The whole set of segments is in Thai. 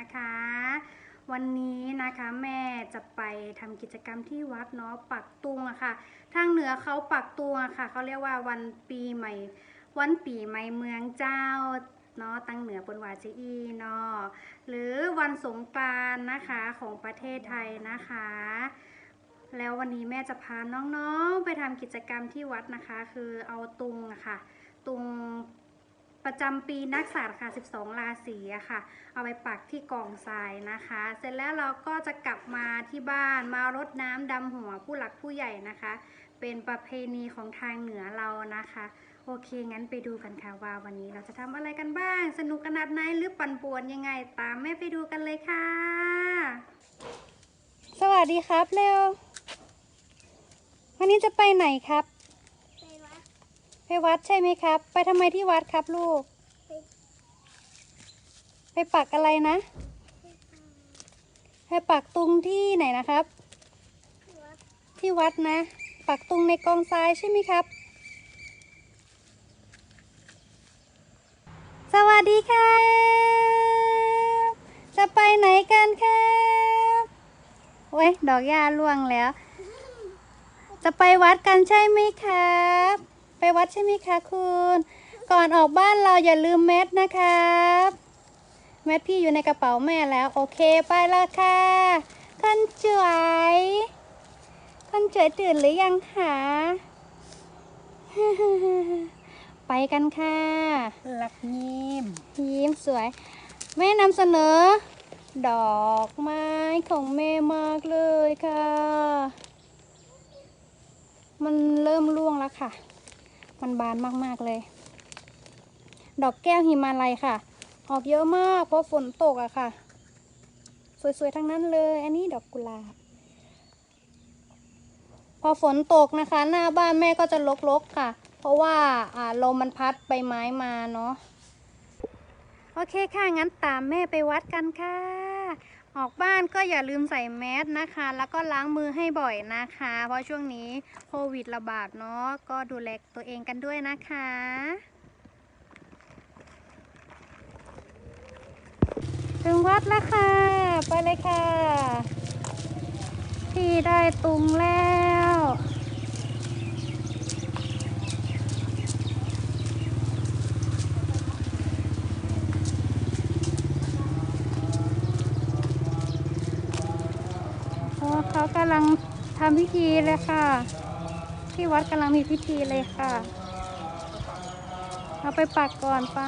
นะคะ วันนี้นะคะแม่จะไปทำกิจกรรมที่วัดเนาะปักตุงอะค่ะ ทางเหนือเขาปักตุงอะค่ะเขาเรียกว่าวันปีใหม่ วันปีใหม่เมืองเจ้าเนาะตั้งเหนือบนวาจีอีเนาะหรือวันสงกรานต์นะคะของประเทศไทยนะคะ แล้ววันนี้แม่จะพาน้องๆ ไปทำกิจกรรมที่วัดนะคะ คือเอาตุงอะค่ะ ตุง ประจำปีนักษัตร์ค่ะ 12 ราศีอะค่ะ เอาไปปักที่กองทรายนะคะ เสร็จแล้วเราก็จะกลับมาที่บ้านมารดน้ำดำหัวผู้หลักผู้ใหญ่นะคะ เป็นประเพณีของทางเหนือเรานะคะ โอเค งั้นไปดูกันค่ะว่าวันนี้เราจะทำอะไรกันบ้าง สนุกขนาดไหนหรือปั่นป่วนยังไง ตามแม่ไปดูกันเลยค่ะ สวัสดีครับเร็ว วันนี้จะไปไหนครับ ไปวัดใช่ไหมครับ ไปทำไมที่วัดครับลูก ไปปักอะไรนะ ไปปักตุงที่ไหนนะครับ ที่วัดนะ ปักตุงในกองทรายใช่ไหมครับ สวัสดีครับ จะไปไหนกันครับโอ้ยดอกหญ้าร่วงแล้ว จะไปวัดกันใช่ไหมครับ ไปวัดใช่ไหมคะคุณ ก่อนออกบ้านเราอย่าลืมแมสนะครับแมสพี่อยู่ในกระเป๋าแม่แล้ว โอเคไปแล้วค่ะคนสวยคนสวยตื่นหรือยังคะไปกันค่ะหลักยิ้มยิ้มสวย แม่นำเสนอ ดอกไม้ของแม่มากเลยค่ะ มันเริ่มร่วงแล้วค่ะ มันบานมากๆเลย ดอกแก้วหิมาลัยค่ะ ออกเยอะมากเพราะฝนตกอะค่ะ สวยๆทั้งนั้นเลย อันนี้ดอกกุหลาบ พอฝนตกนะคะ หน้าบ้านแม่ก็จะรกๆค่ะ เพราะว่าอ่าลมมันพัดใบไม้มาเนาะโอเคค่ะ งั้นตามแม่ไปวัดกันค่ะ ออกบ้านก็อย่าลืมใส่แมสนะคะ แล้วก็ล้างมือให้บ่อยนะคะ เพราะช่วงนี้โควิดระบาดเนาะก็ดูแลตัวเองกันด้วยนะคะถึงวัดแล้วค่ะ ไปเลยค่ะ ที่ได้ตุงแล้ว โอ้เขากำลังทำพิธีเลยค่ะ ที่วัดกำลังมีพิธีเลยค่ะ เอาไปปักก่อนไป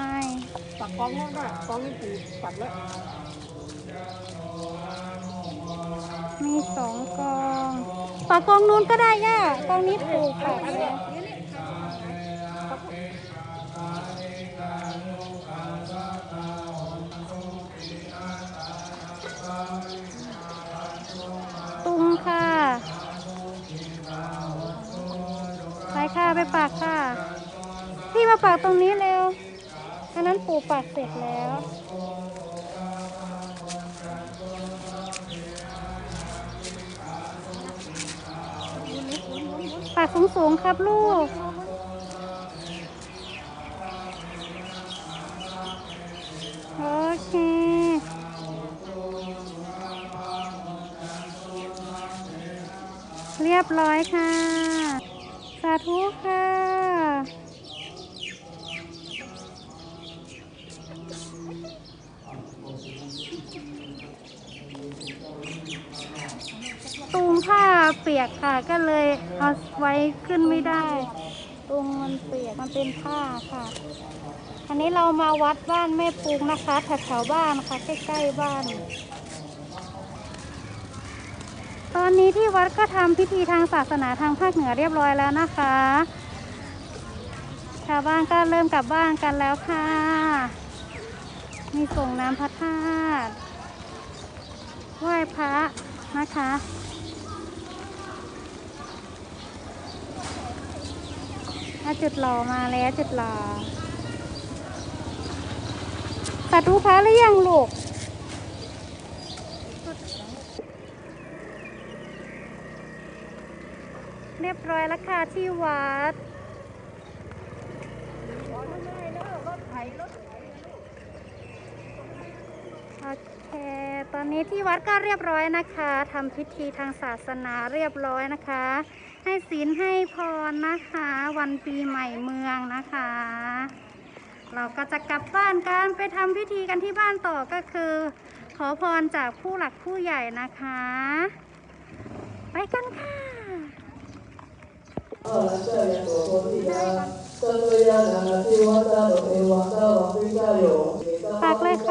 ปักกองแล้วนะกองนี่ปูปักแล้วมีสองกอง ปักกองนู้นก็ได้ย่ากองนี้ถูกค่ะตุงค่ะ ไปค่ะไปปักค่ะ พี่มาปักตรงนี้เร็ว อันนั้นปู่ปัก เสร็จแล้วปากสูงๆครับลูกโอเคเรียบร้อยค่ะ สาธุค่ะ ตูงผ้า เปียกค่ะ ก็เลยเอาไว้ขึ้นไม่ได้ตูงมันเปียกมันเป็นผ้าค่ะ อันนี้เรามาวัดบ้านแม่ปูงนะคะแถวๆบ้านนะคะใกล้ๆบ้าน ตอนนี้ที่วัดก็ทำพิธีทางศาสนาทางภาคเหนือเรียบร้อยแล้วนะคะ ชาวบ้านก็เริ่มกลับบ้านกันแล้วค่ะ มีส่งน้ำพระธาตุไหว้พระนะคะ อะจุดหล่อมาแล้วจุดหล่อสาธุพระหรือยังลูกเรียบร้อยแล้วค่ะที่วัดรถไถรถไถตอนนี้ที่วัดก็เรียบร้อยนะคะทำพิธีทางศาสนาเรียบร้อยนะคะ ให้ศีลให้พรนะคะ วันปีใหม่เมืองนะคะ เราก็จะกลับบ้านกันไปทำพิธีกันที่บ้านต่อก็คือ ขอพรจากผู้หลักผู้ใหญ่นะคะ ไปกันค่ะฝากเลยค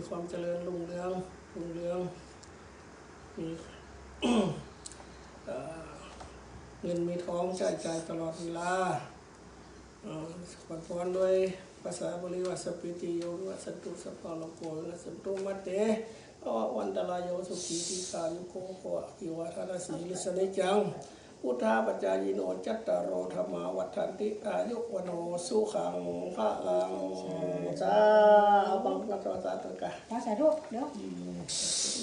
มีความเจริญรุ่งเรืองรุ่งเรือง มีเงินมีท้องใช้จ่ายตลอดเวลาอ่อขอพรด้วยภาษาบาลีว่าสปิติโยวิวัสตุสัพพโลโกวิวัสตุมัตเตอวันตรายโยสุขีทีขายุโกโกอิวาทนาสีลิสเนจัง พุทธาปัจจายโนจัตตารโอธรรมาวัฏันติอายุวโนสุขังพระลังสาเอาบังพระตสาตุกะมาใส่ทุกเดี๋ยว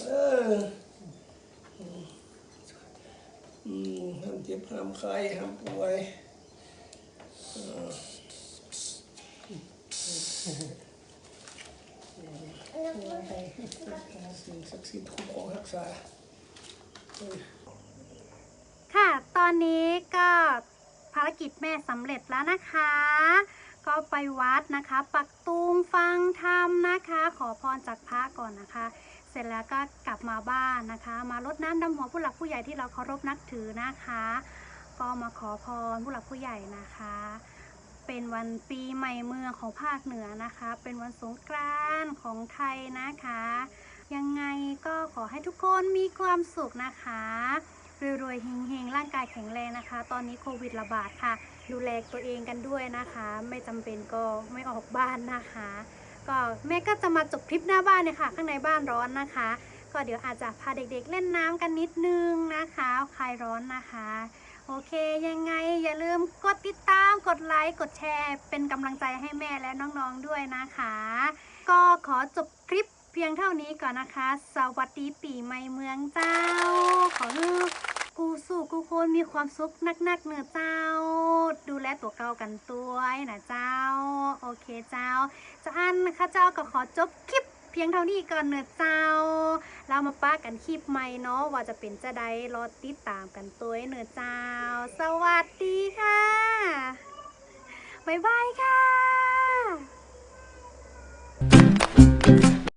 เอออืมห้ามเจ็บห้ามไข้ห้ามป่วยเออสิ่งศักดิ์สิทธิ์คุ้มครองรักษาเออค่ะตอนนี้ก็ภารกิจแม่สำเร็จแล้วนะคะ ก็ไปวัดนะคะ ปักตูมฟังธรรมนะคะ ขอพรจากพระก่อนนะคะ เสร็จแล้วก็กลับมาบ้านนะคะ มารดน้ำดำหัวผู้หลักผู้ใหญ่ที่เราเคารพนับถือนะคะ ก็มาขอพรผู้หลักผู้ใหญ่นะคะ เป็นวันปีใหม่เมืองของภาคเหนือนะคะ เป็นวันสงกรานต์ของไทยนะคะ ยังไงก็ขอให้ทุกคนมีความสุขนะคะ รวยๆเฮงๆร่างกายแข็งแรงนะคะ ตอนนี้โควิดระบาดค่ะ ดูแลตัวเองกันด้วยนะคะ ไม่จำเป็นก็ไม่ออกบ้านนะคะ ก็แม่ก็จะมาจบคลิปหน้าบ้านเนี่ยค่ะ ข้างในบ้านร้อนนะคะ ก็เดี๋ยวอาจจะพาเด็กๆเล่นน้ำกันนิดนึงนะคะคลายร้อนนะคะโอเค ยังไงอย่าลืมกดติดตามกดไลค์กดแชร์ เป็นกำลังใจให้แม่และน้องๆด้วยนะคะ ก็ขอจบคลิป พียงเท่านี้ก่อนนะคะ สวัสดีปีใหม่เมืองเจ้า ขอให้กูสู่กูคนมีความสุขนักๆเนื้อเจ้า ดูแลตัวเก่ากันตัวนะเจ้า โอเคเจ้าจะอันนะคะเจ้าก็ขอจบคลิปเพียงเท่านี้ก่อนเนื้อเจ้า เรามาป้ากันคลิปใหม่เนาะว่าจะเป็นจะได้รอติดตามกันตัวเนื้อเจ้า สวัสดีค่ะ บ๊ายบายค่ะ